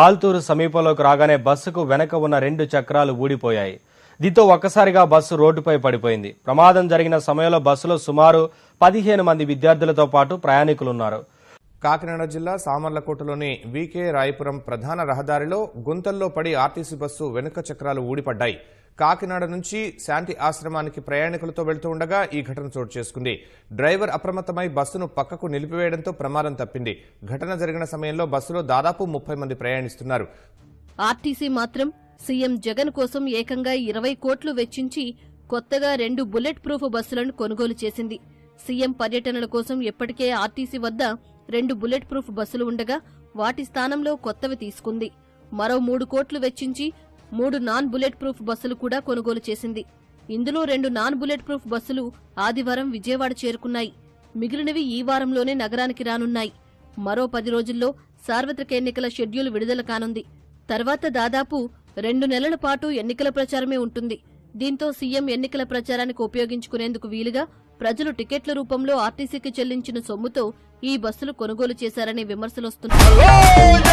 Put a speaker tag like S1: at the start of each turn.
S1: ఆల్తూరు సమీపంలోకి రాగానే బస్సుకు వెనక ఉన్న రెండు చక్రాలు ఊడిపోయాయి. దీంతో ఒక్కసారిగా బస్సు రోడ్డుపై పడిపోయింది. ప్రమాదం జరిగిన సమయంలో బస్సులో సుమారు పదిహేను మంది విద్యార్థులతో పాటు ప్రయాణికులున్నారు.
S2: కాకినాడ జిల్లా సామర్లకోటలోని వికే రాయపురం ప్రధాన రహదారిలో గుంతల్లో పడి ఆర్టీసీ బస్సు వెనుక చక్రాలు ఊడిపడ్డాయి. కాకినాడ నుంచి శాంతి ఆశ్రమానికి ప్రయాణికులతో వెళ్తూ ఉండగా ఈ ఘటన చోటు చేసుకుంది. డ్రైవర్ అప్రమత్తమై బస్సును పక్కకు నిలిపివేయడంతో ప్రమాదం తప్పింది. ఘటన జరిగిన సమయంలో బస్సులో దాదాపు ముప్పై మంది ప్రయాణిస్తున్నారు.
S3: ఆర్టీసీ మాత్రం సీఎం జగన్ కోసం ఏకంగా ఇరవై కోట్లు వెచ్చించి కొత్తగా రెండు బుల్లెట్ ప్రూఫ్ బస్సులను కొనుగోలు చేసింది. సీఎం పర్యటనల కోసం ఇప్పటికే ఆర్టీసీ వద్ద రెండు బుల్లెట్ ప్రూఫ్ బస్సులు ఉండగా వాటి స్థానంలో కొత్తవి తీసుకుంది. మరో మూడు కోట్లు వెచ్చించి మూడు నాన్ బుల్లెట్ ప్రూఫ్ బస్సులు కూడా కొనుగోలు చేసింది. ఇందులో రెండు నాన్ బుల్లెట్ ప్రూఫ్ బస్సులు ఆదివారం విజయవాడ చేరుకున్నాయి. మిగిలినవి ఈ వారంలోనే నగరానికి రానున్నాయి. మరో పది రోజుల్లో సార్వత్రిక ఎన్నికల షెడ్యూల్ విడుదల కానుంది. తర్వాత దాదాపు రెండు నెలల పాటు ఎన్నికల ప్రచారమే ఉంటుంది. దీంతో సీఎం ఎన్నికల ప్రచారానికి ఉపయోగించుకునేందుకు వీలుగా ప్రజలు టికెట్ల రూపంలో ఆర్టీసీకి చెల్లించిన సొమ్ముతో ఈ బస్సులు కొనుగోలు చేశారనే విమర్శలొస్తున్నాయి.